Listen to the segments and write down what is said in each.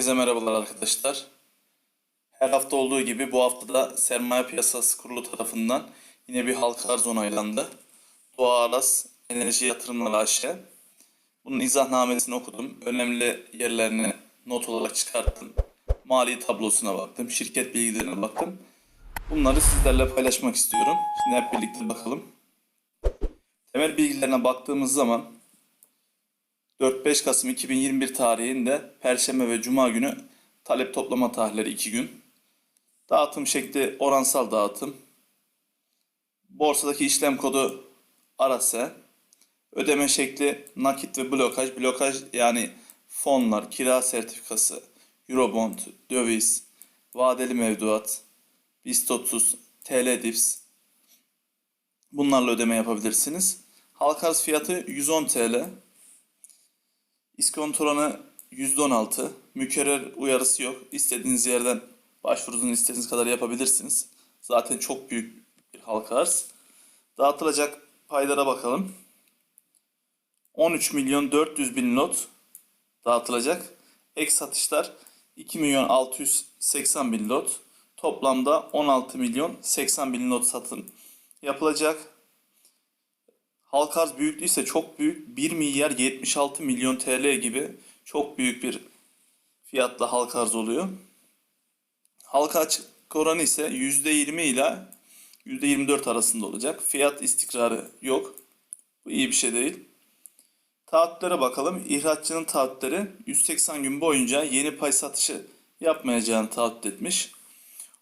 Herkese merhabalar arkadaşlar. Her hafta olduğu gibi bu hafta da Sermaye Piyasası Kurulu tarafından yine bir halka arz onaylandı. Doğa Aras Enerji Yatırımları AŞ. Bunun izahnamesini okudum. Önemli yerlerini not olarak çıkarttım. Mali tablosuna baktım. Şirket bilgilerine baktım. Bunları sizlerle paylaşmak istiyorum. Şimdi hep birlikte bakalım. Temel bilgilerine baktığımız zaman 4-5 Kasım 2021 tarihinde Perşembe ve Cuma günü talep toplama tarihleri 2 gün. Dağıtım şekli oransal dağıtım. Borsadaki işlem kodu ARASE. Ödeme şekli nakit ve blokaj. Blokaj yani fonlar, kira sertifikası, Eurobond, döviz, vadeli mevduat, BIST 30, TL DIPS. Bunlarla ödeme yapabilirsiniz. Halka arz fiyatı 110 TL. İskonto oranı %16. Mükerrer uyarısı yok. İstediğiniz yerden başvurusunu istediğiniz kadar yapabilirsiniz. Zaten çok büyük bir halka arz. Dağıtılacak paylara bakalım. 13 milyon 400 bin lot dağıtılacak. Ek satışlar 2 milyon 680 bin lot. Toplamda 16 milyon 80 bin lot satın yapılacak. Halka arz büyüklüğü ise çok büyük. 1 milyar 76 milyon TL gibi çok büyük bir fiyatla halka arz oluyor. Halka açık oranı ise %20 ile %24 arasında olacak. Fiyat istikrarı yok. Bu iyi bir şey değil. Taahhütlere bakalım. İhracatçının taahhütleri 180 gün boyunca yeni pay satışı yapmayacağını taahhüt etmiş.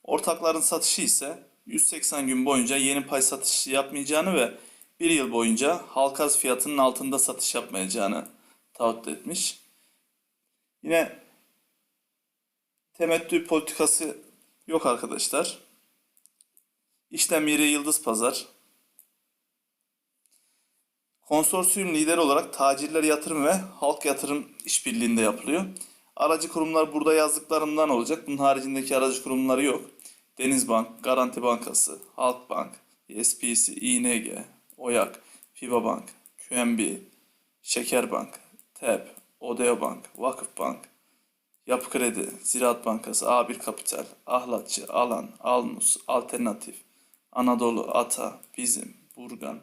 Ortakların satışı ise 180 gün boyunca yeni pay satışı yapmayacağını ve bir yıl boyunca halka arz fiyatının altında satış yapmayacağını taahhüt etmiş. Yine temettü politikası yok arkadaşlar. İşlem yeri Yıldız Pazar. Konsorsiyum lideri olarak tacirler yatırım ve halk yatırım işbirliğinde yapılıyor. Aracı kurumlar burada yazdıklarımdan olacak. Bunun haricindeki aracı kurumları yok. Denizbank, Garanti Bankası, Halkbank, SPC, ING, Oyak, Fibabank, QNB, Şekerbank, TEP, Odea Bank, Vakıfbank, Yapı Kredi, Ziraat Bankası, A1 Kapital, Ahlatçı, Alan, Almus, Alternatif, Anadolu, Ata, Bizim, Burgan,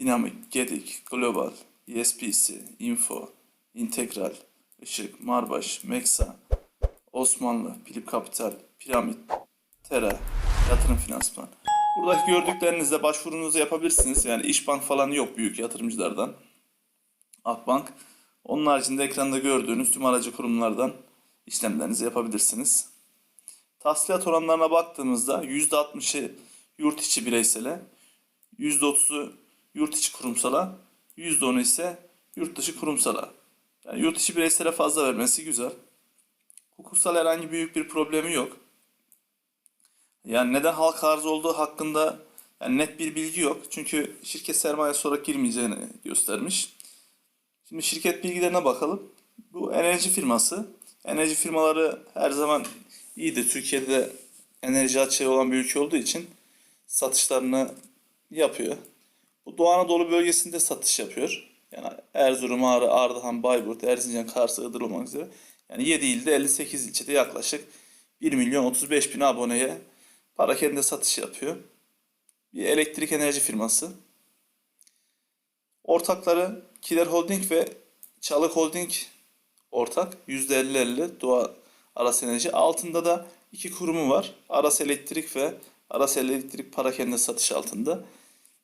Dinamik, Gedik, Global, ESPC, Info, Integral, Işık, Marbaş, Meksa, Osmanlı, Pilip Kapital, Piramit, Tera, Yatırım Finansman. Buradaki gördüklerinizle başvurunuzu yapabilirsiniz. Yani İşbank falan yok büyük yatırımcılardan. Akbank. Onun haricinde ekranda gördüğünüz tüm aracı kurumlardan işlemlerinizi yapabilirsiniz. Tahsilat oranlarına baktığımızda %60'ı yurt içi bireysele, %30'u yurt içi kurumsala, %10'u ise yurt dışı kurumsala. Yani yurt içi bireysele fazla vermesi güzel. Hukuksal herhangi büyük bir problemi yok. Yani neden halka arz olduğu hakkında yani net bir bilgi yok. Çünkü şirket sermaye olarak girmeyeceğini göstermiş. Şimdi şirket bilgilerine bakalım. Bu enerji firması. Enerji firmaları her zaman. Türkiye'de de enerji açığı olan bir ülke olduğu için satışlarını yapıyor. Bu Doğu Anadolu bölgesinde satış yapıyor. Yani Erzurum, Ağrı, Ardahan, Bayburt, Erzincan, Kars, Iğdır olmak üzere. Yani 7 ilde 58 ilçede yaklaşık 1 milyon 35 bin aboneye Parakende satış yapıyor. Bir elektrik enerji firması. Ortakları Kiler Holding ve Çalık Holding ortak. %50-50 Doğa Aras Enerji. Altında da iki kurumu var. Aras Elektrik ve Aras Elektrik Parakende satış altında.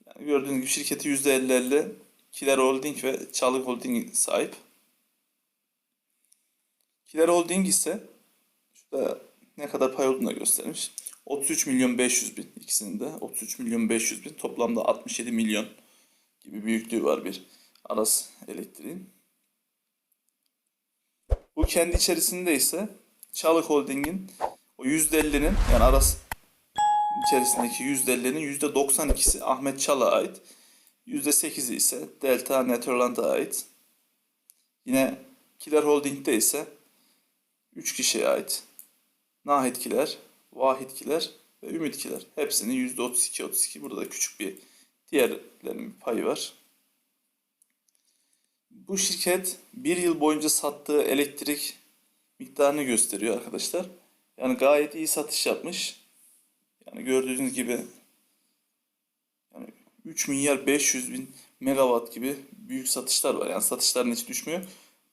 Yani gördüğünüz gibi şirketi %50-50 Kiler Holding ve Çalık Holding sahip. Kiler Holding ise şurada ne kadar pay olduğunu da göstermiş. 33 milyon 500 bin ikisinin de 33 milyon 500 bin toplamda 67 milyon gibi büyüklüğü var bir Aras elektriğin. Bu kendi içerisinde ise Çalık Holding'in o %50'nin yani Aras içerisindeki %50'nin %92'si Ahmet Çalık'a ait. %8'i ise Delta Netherland'a ait. Yine Kiler Holding'de ise 3 kişiye ait. Nahitkiler, Vahitkiler ve Ümitkiler. Hepsinin %32-32. Burada da küçük bir diğerlerinin bir payı var. Bu şirket bir yıl boyunca sattığı elektrik miktarını gösteriyor arkadaşlar. Yani gayet iyi satış yapmış. Yani gördüğünüz gibi yani 3 milyar 500 bin megawatt gibi büyük satışlar var. Yani satışların hiç düşmüyor.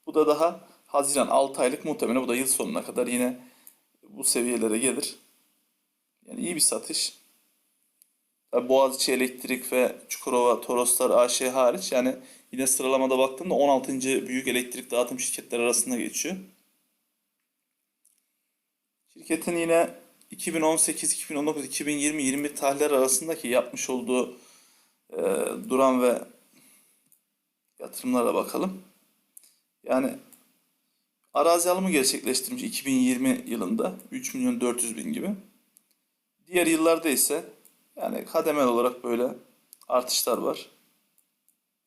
Bu da daha Haziran 6 aylık muhtemelen bu da yıl sonuna kadar yine bu seviyelere gelir. Yani iyi bir satış. Tabii Boğaziçi Elektrik ve Çukurova Toroslar AŞ hariç yani yine sıralamada baktığımda 16. büyük elektrik dağıtım şirketleri arasında geçiyor. Şirketin yine 2018, 2019, 2020, 21 tarihler arasındaki yapmış olduğu e, duran ve yatırımlara bakalım. Yani arazi alımı gerçekleştirmiş 2020 yılında 3 milyon 400 bin gibi. Diğer yıllarda ise yani kademel olarak böyle artışlar var.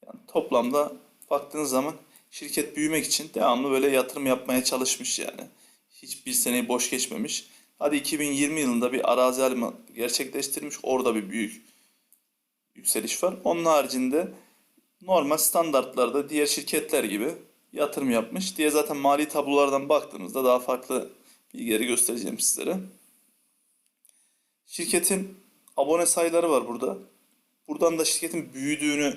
Yani toplamda baktığınız zaman şirket büyümek için devamlı böyle yatırım yapmaya çalışmış yani. Hiçbir seneyi boş geçmemiş. Hadi 2020 yılında bir arazi alımı gerçekleştirmiş. Orada bir büyük yükseliş var. Onun haricinde normal standartlarda diğer şirketler gibi yatırım yapmış. Diye zaten mali tablolardan baktığımızda daha farklı bilgileri göstereceğim sizlere. Şirketin abone sayıları var burada. Buradan da şirketin büyüdüğünü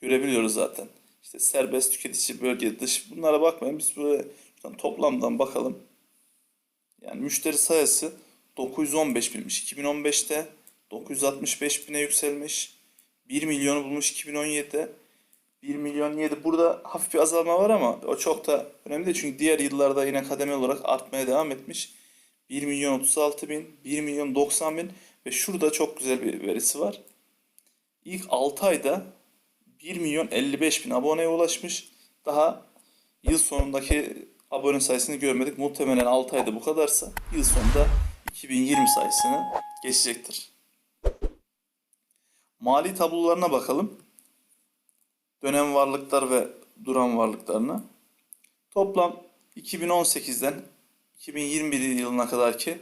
görebiliyoruz zaten. İşte serbest tüketici bölge dış bunlara bakmayın. Biz böyle toplamdan bakalım. Yani müşteri sayısı 915 binmiş 2015'te. 965 bine yükselmiş. 1 milyonu bulmuş 2017'de. 1 milyon 7. Burada hafif bir azalma var ama o çok da önemli değil. Çünkü diğer yıllarda yine kademeli olarak artmaya devam etmiş. 1 milyon 36 bin, 1 milyon 90 bin ve şurada çok güzel bir verisi var. İlk 6 ayda 1 milyon 55 bin aboneye ulaşmış. Daha yıl sonundaki abone sayısını görmedik. Muhtemelen 6 ayda bu kadarsa yıl sonunda 2020 sayısını geçecektir. Mali tablolarına bakalım. Dönem varlıklar ve duran varlıklarına. Toplam 2018'den 2021 yılına kadar ki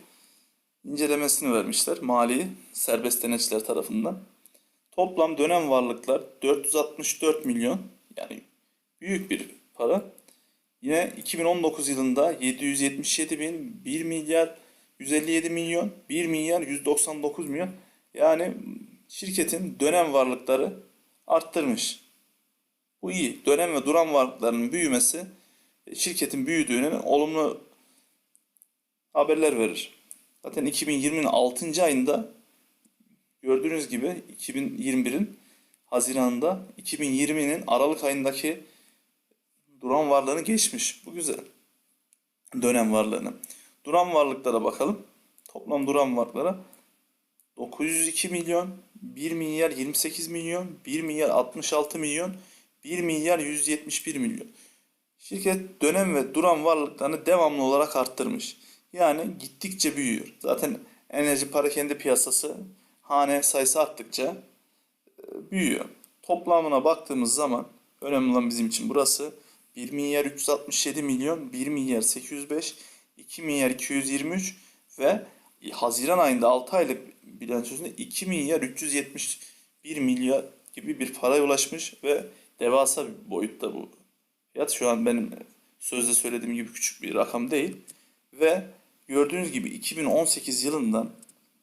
incelemesini vermişler mali serbest denetçiler tarafından. Toplam dönem varlıklar 464 milyon yani büyük bir para. Yine 2019 yılında 777 bin 1 milyar 157 milyon 1 milyar 199 milyon yani şirketin dönem varlıkları arttırmış. Bu iyi. Dönem ve duran varlıklarının büyümesi şirketin büyüdüğünü olumlu haberler verir. Zaten 2020'nin 6. ayında gördüğünüz gibi 2021'in Haziran'da 2020'nin Aralık ayındaki duran varlığını geçmiş. Bu güzel. Dönem varlığını. Duran varlıklara bakalım. Toplam duran varlıklara 902 milyon, 1 milyar 28 milyon, 1 milyar 66 milyon, 1 milyar 171 milyon. Şirket dönem ve duran varlıklarını devamlı olarak arttırmış. Yani gittikçe büyüyor. Zaten enerji para kendi piyasası hane sayısı arttıkça e, büyüyor. Toplamına baktığımız zaman önemli olan bizim için burası 1 milyar 367 milyon, 1 milyar 805, 2 milyar 223 ve Haziran ayında 6 aylık bilançosunda 2 milyar 371 milyar gibi bir paraya ulaşmış ve devasa bir boyutta bu fiyat. Şu an benim sözde söylediğim gibi küçük bir rakam değil. Ve gördüğünüz gibi 2018 yılından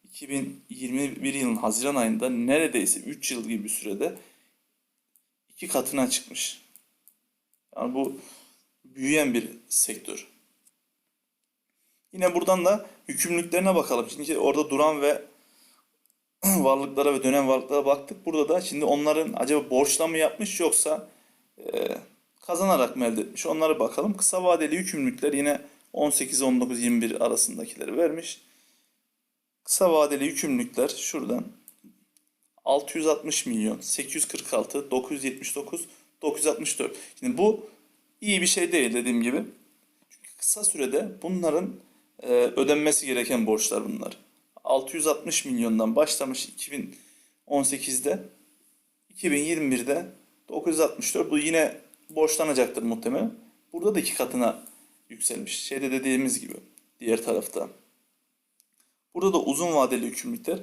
2021 yılın Haziran ayında neredeyse 3 yıl gibi bir sürede iki katına çıkmış. Yani bu büyüyen bir sektör. Yine buradan da yükümlülüklerine bakalım. Şimdi orada duran ve varlıklara ve dönem varlıklara baktık. Burada da şimdi onların acaba borçla mı yapmış yoksa e, kazanarak mı elde etmiş? Onlara bakalım. Kısa vadeli yükümlülükler yine 18, 19, 21 arasındakileri vermiş. Kısa vadeli yükümlülükler şuradan 660 milyon, 846, 979, 964. Şimdi bu iyi bir şey değil dediğim gibi. Çünkü kısa sürede bunların e, ödenmesi gereken borçlar bunlar. 660 milyondan başlamış 2018'de 2021'de 964 bu yine borçlanacaktır muhtemelen. Burada da iki katına yükselmiş. Şeyde dediğimiz gibi diğer tarafta. Burada da uzun vadeli yükümlülükler.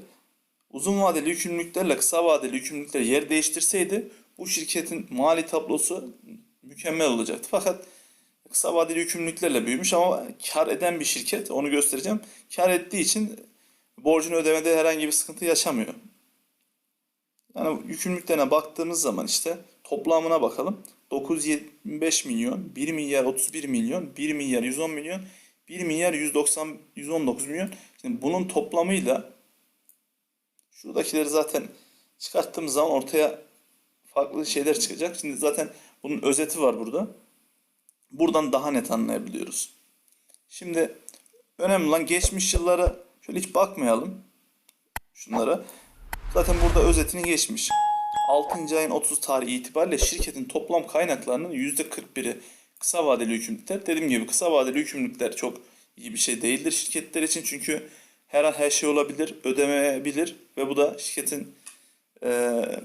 Uzun vadeli yükümlülüklerle kısa vadeli yükümlülükler yer değiştirseydi bu şirketin mali tablosu mükemmel olacaktı. Fakat kısa vadeli yükümlülüklerle büyümüş ama kar eden bir şirket. Onu göstereceğim. Kar ettiği için borcunu ödemede herhangi bir sıkıntı yaşamıyor. Yani yükümlülüklerine baktığımız zaman işte toplamına bakalım. 925 milyon, 1 milyar 31 milyon, 1 milyar 110 milyon, 1 milyar 190 119 milyon. Şimdi bunun toplamıyla şuradakileri zaten çıkarttığımız zaman ortaya farklı şeyler çıkacak. Şimdi zaten bunun özeti var burada. Buradan daha net anlayabiliyoruz. Şimdi önemli olan geçmiş yıllara şöyle hiç bakmayalım. Şunlara. Zaten burada özetini geçmiş. 6. ayın 30 tarihi itibariyle şirketin toplam kaynaklarının %41'i kısa vadeli yükümlülükler. Dediğim gibi kısa vadeli yükümlülükler çok iyi bir şey değildir şirketler için. Çünkü her an her şey olabilir, ödemeyebilir ve bu da şirketin eee,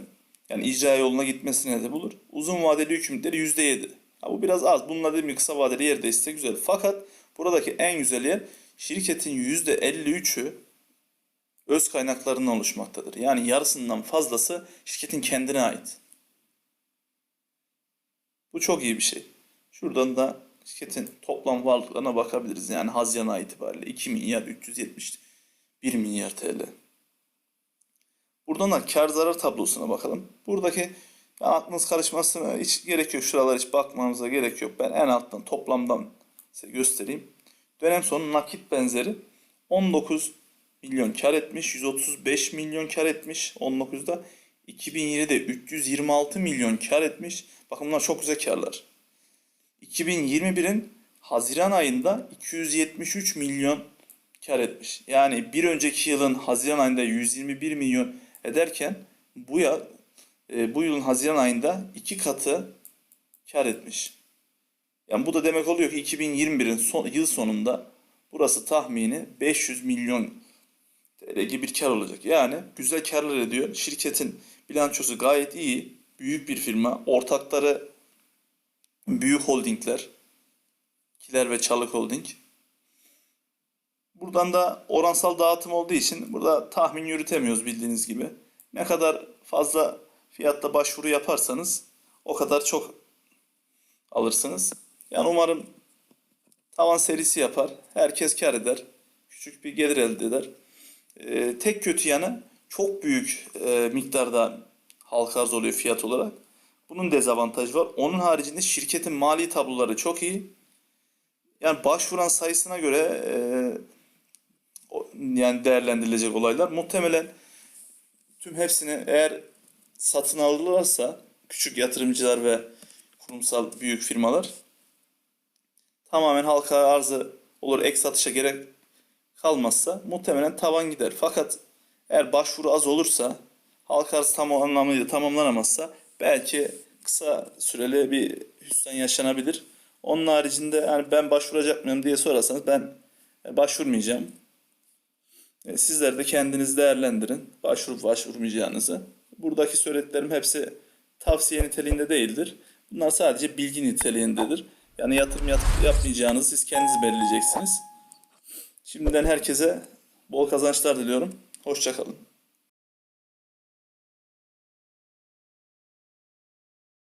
yani icra yoluna gitmesine de bulur. Uzun vadeli yükümlülükleri %7. Ha, bu biraz az. Bunlar dediğim gibi kısa vadeli yerdeyse güzel. Fakat buradaki en güzel yer şirketin %53'ü öz kaynaklarından oluşmaktadır. Yani yarısından fazlası şirketin kendine ait. Bu çok iyi bir şey. Şuradan da şirketin toplam varlıklarına bakabiliriz. Yani Haziran itibariyle 2 milyar 371 milyar TL. Buradan da kar zarar tablosuna bakalım. Buradaki ya aklınız karışmasına hiç gerek yok. Şuralara hiç bakmanıza gerek yok. Ben en alttan toplamdan size göstereyim. Dönem sonu nakit benzeri 19 milyon kar etmiş. 135 milyon kar etmiş 19'da. 2020'de 326 milyon kar etmiş. Bakın bunlar çok güzel karlar. 2021'in Haziran ayında 273 milyon kar etmiş. Yani bir önceki yılın Haziran ayında 121 milyon ederken bu ya e, bu yılın Haziran ayında iki katı kar etmiş. Yani bu da demek oluyor ki 2021'in son, yıl sonunda burası tahmini 500 milyon TL gibi bir kar olacak. Yani güzel karlar ediyor. Şirketin bilançosu gayet iyi. Büyük bir firma. Ortakları büyük holdingler. Kiler ve Çalık Holding. Buradan da oransal dağıtım olduğu için burada tahmin yürütemiyoruz bildiğiniz gibi. Ne kadar fazla fiyatta başvuru yaparsanız o kadar çok alırsınız. Yani umarım tavan serisi yapar. Herkes kar eder. Küçük bir gelir elde eder. Ee, tek kötü yanı çok büyük e, miktarda halka arz oluyor fiyat olarak. Bunun dezavantajı var. Onun haricinde şirketin mali tabloları çok iyi. Yani başvuran sayısına göre e, yani değerlendirilecek olaylar. Muhtemelen tüm hepsini eğer satın alırlarsa küçük yatırımcılar ve kurumsal büyük firmalar tamamen halka arzı olur ek satışa gerek kalmazsa muhtemelen tavan gider. Fakat eğer başvuru az olursa halka arz tam anlamıyla tamamlanamazsa belki kısa süreli bir hüsran yaşanabilir. Onun haricinde yani ben başvuracak mıyım diye sorarsanız ben e, başvurmayacağım. E, Sizler de kendiniz değerlendirin. Başvurup başvurmayacağınızı. Buradaki söylediklerim hepsi tavsiye niteliğinde değildir. Bunlar sadece bilgi niteliğindedir. Yani yatırım yap- yapmayacağınızı siz kendiniz belirleyeceksiniz. Şimdiden herkese bol kazançlar diliyorum. Hoşçakalın.